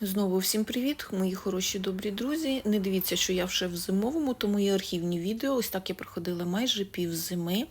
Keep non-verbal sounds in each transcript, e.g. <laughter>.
Знову всім привіт, мої хороші добрі друзі. Не дивіться, що я вже в зимовому, то мої архівні відео. Ось так я проходила майже пів зими.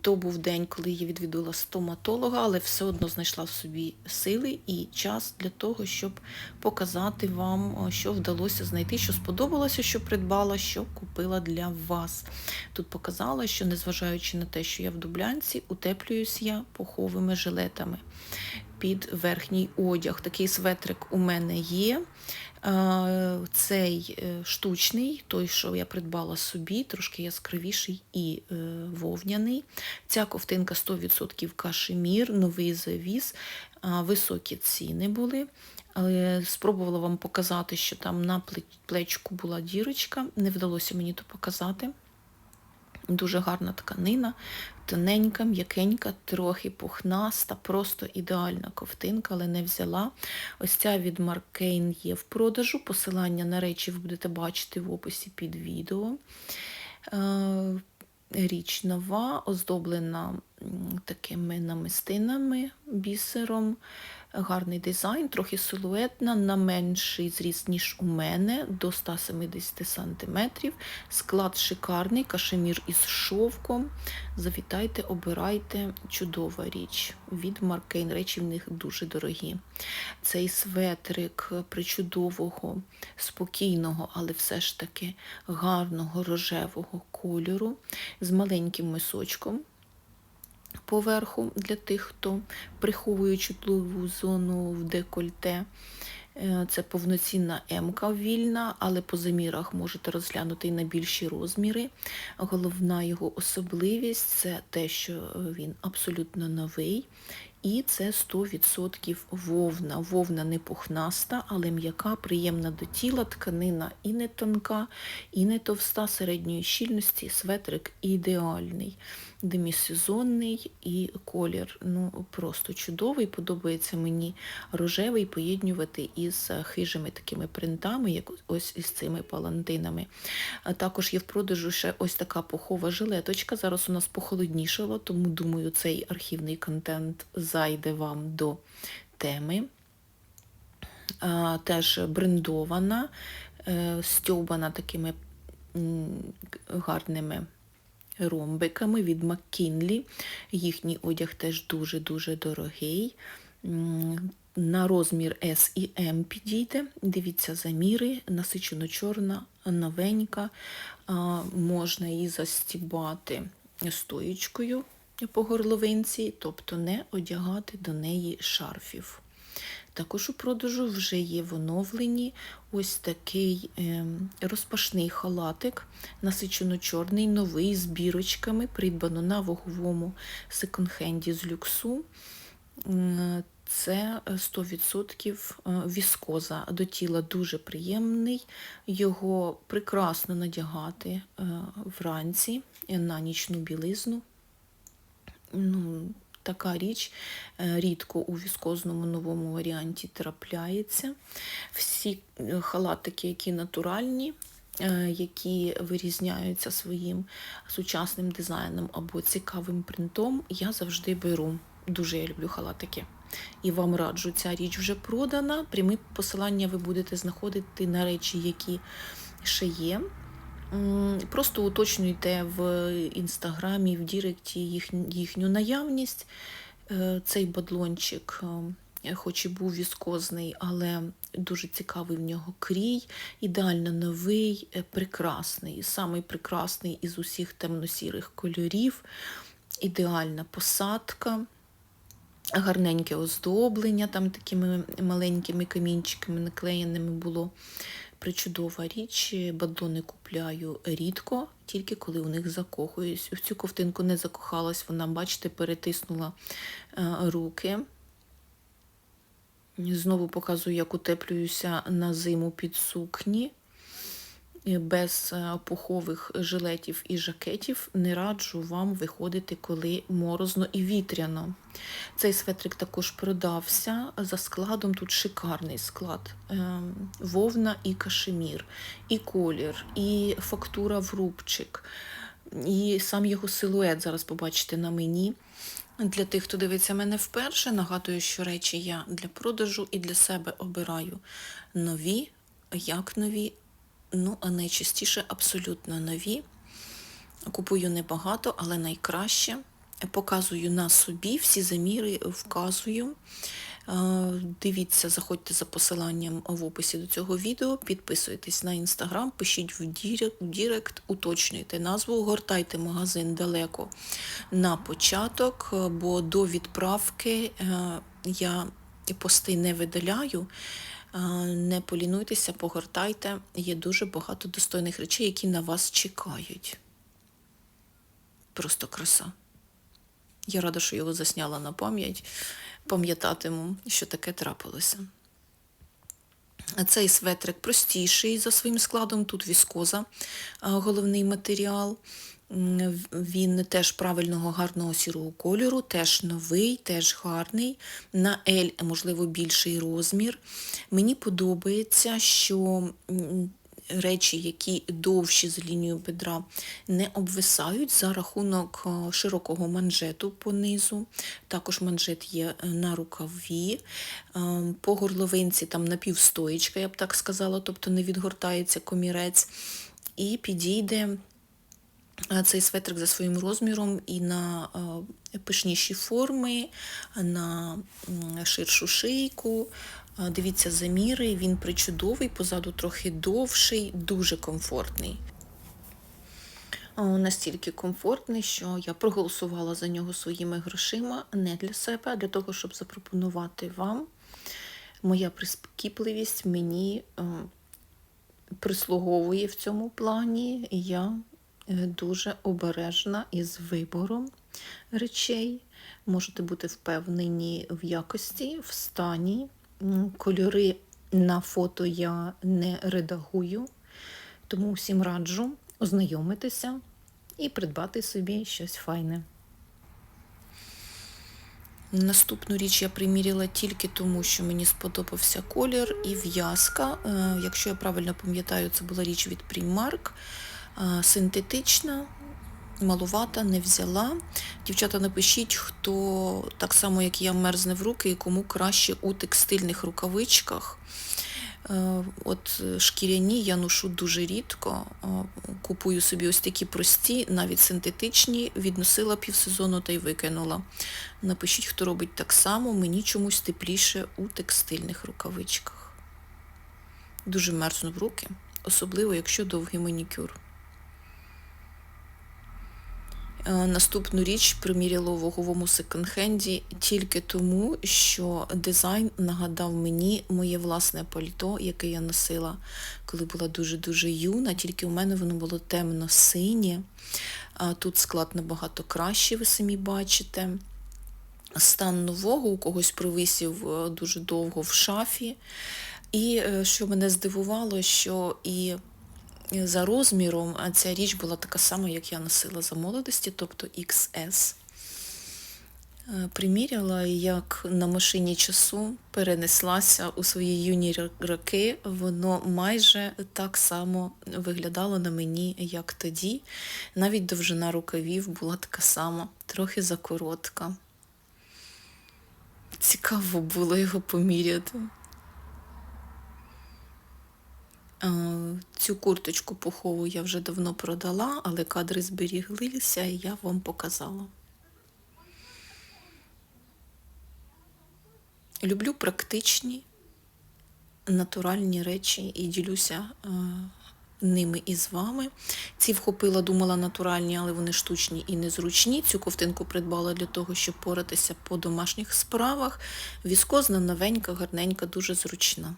То був день, коли я відвідувала стоматолога, але все одно знайшла в собі сили і час для того, щоб показати вам, що вдалося знайти, що сподобалося, що придбала, що купила для вас. Тут показала, що незважаючи на те, що я в дублянці, утеплююсь я пуховими жилетами під верхній одяг. Такий светрик у мене є. Е, Цей е, штучний, той, що я придбала собі, трошки яскравіший і е, вовняний. Ця ковтинка 100% кашемір, новий завіс, високі ціни були. Спробувала вам показати, що там на плечку була дірочка. Не вдалося мені то показати. Дуже гарна тканина, тоненька, м'якенька, трохи пухнаста, просто ідеальна ковтинка, але не взяла. Ось ця від Маркейн є в продажу. Посилання на речі ви будете бачити в описі під відео. Е, Річ нова, оздоблена такими намистинами, бісером. Гарний дизайн, трохи силуетна, на менший зріст, ніж у мене, до 170 см. Склад шикарний, кашемір із шовком. Завітайте, обирайте. Чудова річ. Від Маркейн речі в них дуже дорогі. Цей светрик причудового, спокійного, але все ж таки гарного рожевого кольору з маленьким мисочком поверху для тих, хто приховує чутливу зону в декольте. Е, Це повноцінна М-ка вільна, але по замірах можете розглянути і на більші розміри. Головна його особливість це те, що він абсолютно новий. І це 100% вовна. Вовна не пухнаста, але м'яка, приємна до тіла, тканина і не тонка, і не товста середньої щільності. Светрик ідеальний, демісезонний і колір. Ну просто чудовий. Подобається мені рожевий поєднювати із хижими такими принтами, як ось із цими палантинами. Також є в продажу ще ось така пухова жилеточка. Зараз у нас похолоднішало, тому думаю, цей архівний контент зайде вам до теми. Теж брендована, е, стьобана такими гарними ромбиками від Маккінлі. Їхній одяг теж дуже-дуже дорогий. На розмір S і M підійде. Дивіться заміри, насичено чорна, новенька. Можна її застібати стоїчкою по горловинці, тобто не одягати до неї шарфів. Також у продажу вже є в оновленні ось такий е, розпашний халатик, насичено-чорний, новий з бірочками, придбано на ваговому секонд-хенді з люксу. Це 100% віскоза. До тіла дуже приємний. Його прекрасно надягати е, вранці на нічну білизну ну, така річ е, рідко у віскозному новому варіанті трапляється. Всі е, халатики, які натуральні, е, які вирізняються своїм сучасним дизайном або цікавим принтом, я завжди беру. Дуже я люблю халатики. І вам раджу, ця річ вже продана. Прямі посилання ви будете знаходити на речі, які ще є. Просто уточнюйте в інстаграмі, в Діректі їх, їхню наявність. Е, Цей бадлончик, е, хоч і був віскозний, але дуже цікавий в нього крій, ідеально новий, е, прекрасний, самий прекрасний із усіх темно-сірих кольорів, ідеальна посадка. Гарненьке оздоблення, там такими маленькими камінчиками наклеєними було. Причудова річ. Бадони купляю рідко, тільки коли у них закохуюсь. В цю ковтинку не закохалась, вона, бачите, перетиснула е, руки. Знову показую, як утеплююся на зиму під сукні. Без е, пухових жилетів і жакетів не раджу вам виходити, коли морозно і вітряно. Цей светрик також продався за складом. Тут шикарний склад. Ем, Вовна і кашемір, і колір, і фактура в рубчик, і сам його силует зараз побачите на мені. Для тих, хто дивиться мене вперше, нагадую, що речі я для продажу і для себе обираю нові, як нові, ну а найчастіше абсолютно нові. Купую небагато, але найкраще. Показую на собі, всі заміри вказую. Е, Дивіться, заходьте за посиланням в описі до цього відео, підписуйтесь на інстаграм, пишіть в дірект, уточнюйте назву, гортайте магазин далеко на початок, бо до відправки е, я пости не видаляю. Не полінуйтеся, погортайте. Є дуже багато достойних речей, які на вас чекають. Просто краса. Я рада, що його засняла на пам'ять. Пам'ятатиму, що таке трапилося. Цей светрик простіший за своїм складом, тут віскоза, головний матеріал. Він теж правильного гарного сірого кольору, теж новий, теж гарний. На L, можливо, більший розмір. Мені подобається, що речі, які довші з лінією бедра, не обвисають за рахунок е, широкого манжету по низу. Також манжет є е, на рукаві. Е, По горловинці там напівстоїчка, я б так сказала, тобто не відгортається комірець. І підійде цей светрик за своїм розміром і на е, пишніші форми, на ширшу шийку. Е, Дивіться заміри, він причудовий, позаду трохи довший, дуже комфортний. Е, Настільки комфортний, що я проголосувала за нього своїми грошима не для себе, а для того, щоб запропонувати вам. Моя прискіпливість мені прислуговує в цьому плані. Я дуже обережна із вибором речей. Можете бути впевнені в якості, в стані. Кольори на фото я не редагую, тому всім раджу ознайомитися і придбати собі щось файне. Наступну річ я приміряла тільки тому, що мені сподобався колір і в'язка. Е, Якщо я правильно пам'ятаю, це була річ від Primark. Синтетична, малувата, не взяла. Дівчата, напишіть, хто так само, як я, мерзне в руки і кому краще у текстильних рукавичках. Е, От е, шкіряні я ношу дуже рідко. Е, Купую собі ось такі прості, навіть синтетичні, відносила півсезону та й викинула. Напишіть, хто робить так само, мені чомусь тепліше у текстильних рукавичках. Дуже мерзну в руки, особливо якщо довгий манікюр. Е, Наступну річ приміряла у ваговому секонд-хенді тільки тому, що дизайн нагадав мені моє власне пальто, яке я носила, коли була дуже-дуже юна, тільки у мене воно було темно-синє. Тут склад набагато кращий, ви самі бачите. Стан нового у когось провисів е, дуже довго в шафі. І е, що мене здивувало, що і за розміром ця річ була така сама, як я носила за молодості, тобто XS. Е, Приміряла, як на машині часу перенеслася у свої юні роки, воно майже так само виглядало на мені, як тоді. Навіть довжина рукавів була така сама, трохи закоротка. Цікаво було його поміряти. Е, Цю курточку пухову я вже давно продала, але кадри зберіглися і я вам показала. Люблю практичні, натуральні речі і ділюся е, ними із вами. Ці вхопила, думала натуральні, але вони штучні і незручні. Цю ковтинку придбала для того, щоб поратися по домашніх справах. Віскозна, новенька, гарненька, дуже зручна.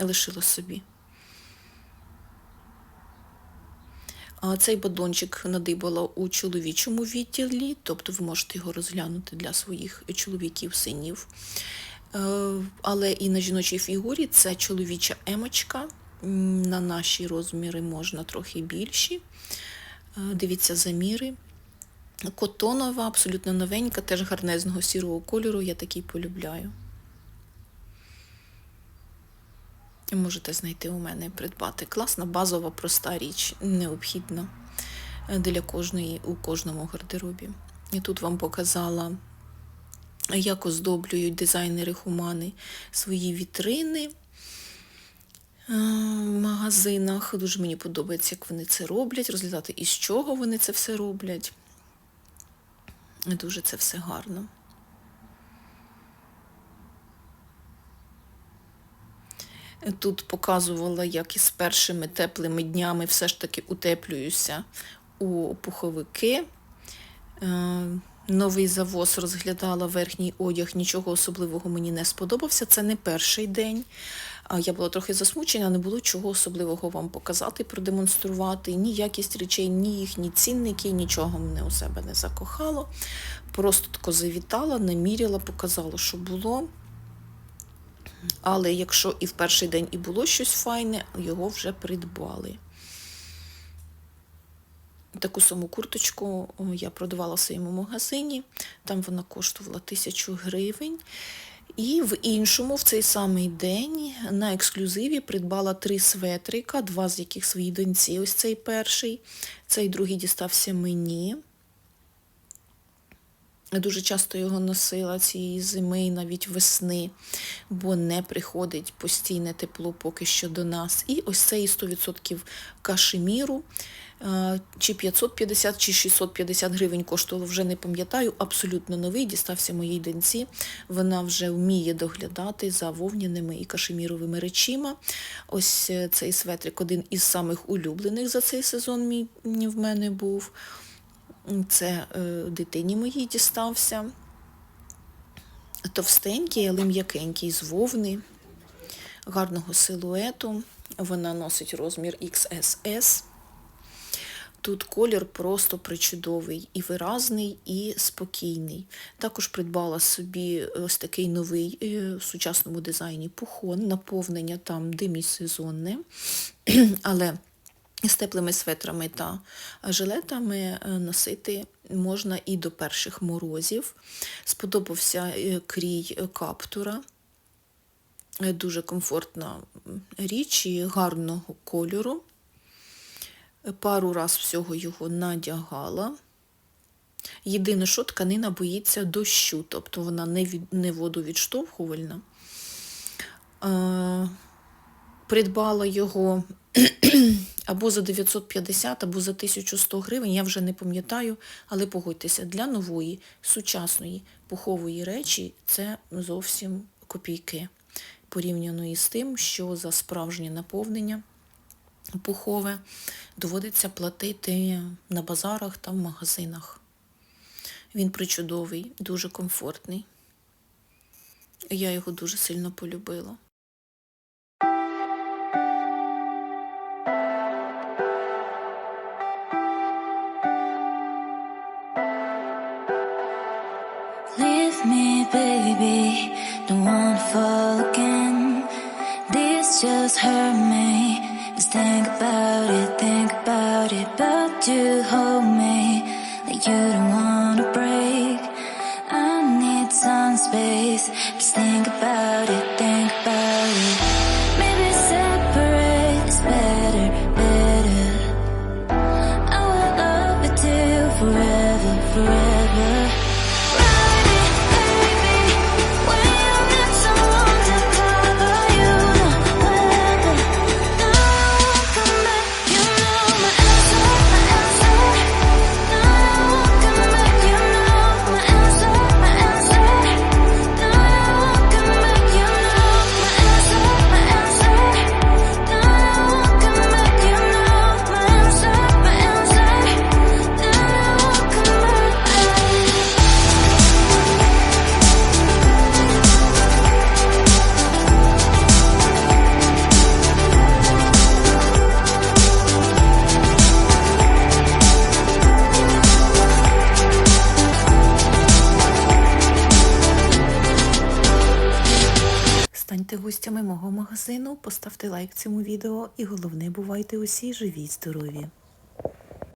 Лишила собі. А Цей бадончик надибала у чоловічому відділі, тобто ви можете його розглянути для своїх чоловіків-синів. Е, Але і на жіночій фігурі це чоловіча емочка. На наші розміри можна трохи більші. Е, Дивіться заміри. Котонова, абсолютно новенька, теж гарнезного сірого кольору, я такий полюбляю. Можете знайти у мене і придбати. Класна, базова, проста річ, необхідна е, для кожної у кожному гардеробі. І тут вам показала як оздоблюють дизайнери хумани свої вітрини в магазинах. Дуже мені подобається, як вони це роблять, розглядати, із чого вони це все роблять. Дуже це все гарно. Тут показувала, як із першими теплими днями все ж таки утеплююся у пуховики. Новий завоз розглядала верхній одяг, нічого особливого мені не сподобався. Це не перший день. Я була трохи засмучена, не було чого особливого вам показати, продемонструвати. Ні якість речей, ні їхні цінники, нічого мене у себе не закохало. Просто тако завітала, наміряла, показала, що було. Але якщо і в перший день і було щось файне, його вже придбали. Таку саму курточку я продавала в своєму магазині, там вона коштувала тисячу гривень. І в іншому, в цей самий день, на ексклюзиві придбала три светрика, два з яких своїй доньці. Ось цей перший, цей другий дістався мені. Дуже часто його носила цієї зими і навіть весни, бо не приходить постійне тепло поки що до нас. І ось цей 100% кашеміру. Чи 550, чи 650 гривень коштувало, вже не пам'ятаю. Абсолютно новий, дістався моїй доньці. Вона вже вміє доглядати за вовняними і кашеміровими речима. Ось е, цей светрик один із самих улюблених за цей сезон мій в мене був. Це е, дитині моїй дістався. Товстенький, але м'якенький з вовни, гарного силуету. Вона носить розмір XSS. Тут колір просто причудовий, і виразний, і спокійний. Також придбала собі ось такий новий е, в сучасному дизайні пухон, наповнення там демісезонне, <clears throat> але з теплими светрами та жилетами е, носити можна і до перших морозів. Сподобався е, крій каптура. Дуже комфортна річ і гарного кольору. Пару раз всього його надягала. Єдине, що тканина боїться дощу, тобто вона не від, не водовідштовхувальна. Е, придбала його або за 950, або за 1100 гривень, я вже не пам'ятаю, але погодьтеся, для нової, сучасної пухової речі це зовсім копійки, порівняно із тим, що за справжнє наповнення пухове доводиться платити на базарах та в магазинах. Він причудовий, дуже комфортний. Я його дуже сильно полюбила. Baby, don't wanna fall again. This just hurt me. Just think about it, think about it, but you hold me like you don't wanna поставте лайк цьому відео і головне бувайте усі живі й здорові!